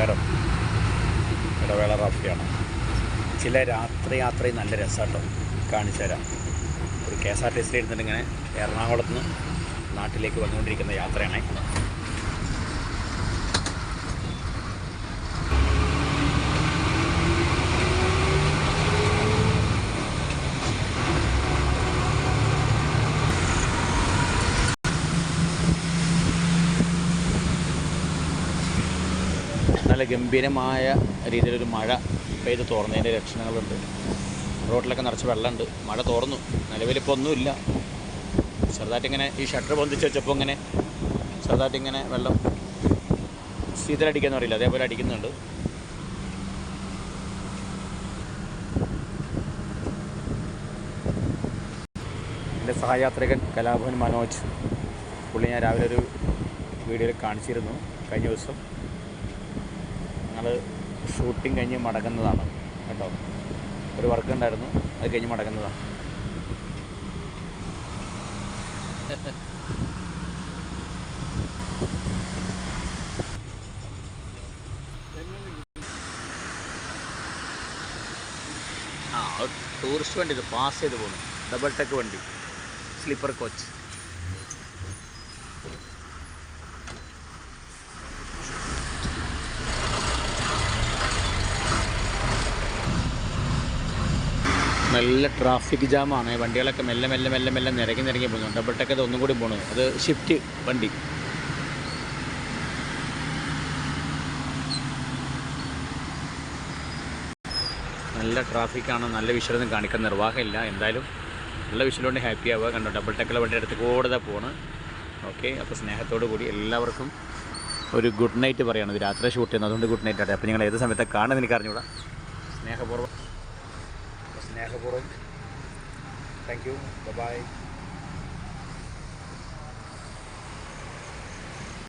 നമസ്കാരം. ഇടവേള റാഫിയാണ്. ചില രാത്രി യാത്രയും നല്ല രസമാട്ടോ കാണിച്ചു തരാം. ഒരു കെ എസ് ആർ ടി സിയിൽ ഇരുന്നിട്ട് ഇങ്ങനെ എറണാകുളത്ത് നിന്ന് നാട്ടിലേക്ക് വന്നുകൊണ്ടിരിക്കുന്ന യാത്രയാണ്. നല്ല ഗംഭീരമായ രീതിയിലൊരു മഴ പെയ്ത് തോർന്നതിന്റെ ലക്ഷണങ്ങളുണ്ട്. റോഡിലൊക്കെ നിറച്ച് വെള്ളമുണ്ട്. മഴ തോർന്നു. നിലവിലിപ്പോൾ ഒന്നുമില്ല. ചെറുതായിട്ട് ഇങ്ങനെ ഈ ഷട്ടർ പൊന്തിച്ച് വെച്ചപ്പോൾ ഇങ്ങനെ ചെറുതായിട്ട് ഇങ്ങനെ വെള്ളം ശീതലടിക്കാന്ന് പറയില്ല അതേപോലെ അടിക്കുന്നുണ്ട്. എന്റെ സഹയാത്രികൻ കലാഭവൻ മനോജ് പുള്ളി ഞാൻ രാവിലെ ഒരു വീഡിയോയിൽ കാണിച്ചിരുന്നു കഴിഞ്ഞ ദിവസം. ഞങ്ങൾ ഷൂട്ടിംഗ് കഴിഞ്ഞ് മടങ്ങുന്നതാണ് കേട്ടോ. ഒരു വർക്ക് ഉണ്ടായിരുന്നു അത് കഴിഞ്ഞ് മടങ്ങുന്നതാണ്. ആ ടൂറിസ്റ്റ് വണ്ടി ഇത് പാസ് ചെയ്ത് പോകുന്നു ഡബിൾ ടെക്ക് വണ്ടി. സ്ലീപ്പർ കോച്ച് നല്ല ട്രാഫിക് ജാമാണ് വണ്ടികളൊക്കെ മെല്ലെ മെല്ലെ മെല്ലെ മെല്ലെ നിരങ്ങി നിരങ്ങി പോകുന്നു. ഡബിൾ ടെക്ക് അത് ഒന്നും കൂടി പോകണു അത് ഷിഫ്റ്റ് വണ്ടി. നല്ല ട്രാഫിക്കാണ് നല്ല വിഷലൊന്നും കാണിക്കാൻ നിർവാഹമില്ല. എന്തായാലും നല്ല വിഷ്വലുകൊണ്ട് ഹാപ്പി ആവുക. കണ്ടോ? ഡബിൾ ടെക്കിലെ വണ്ടി അടുത്ത് കൂടുതൽ പോണ്. ഓക്കെ അപ്പോൾ സ്നേഹത്തോടു കൂടി എല്ലാവർക്കും ഒരു ഗുഡ് നൈറ്റ് പറയണം. രാത്രി ഷൂട്ട് ചെയ്യുന്നത് അതുകൊണ്ട് ഗുഡ് നൈറ്റ് ആട്ടെ. അപ്പോൾ നിങ്ങൾ ഏത് സമയത്ത് കാണുന്നത് എനിക്ക് അറിഞ്ഞുകൂടാ സ്നേഹപൂർവം. സ്നേഹപൂർവ്വം താങ്ക് യു ബൈ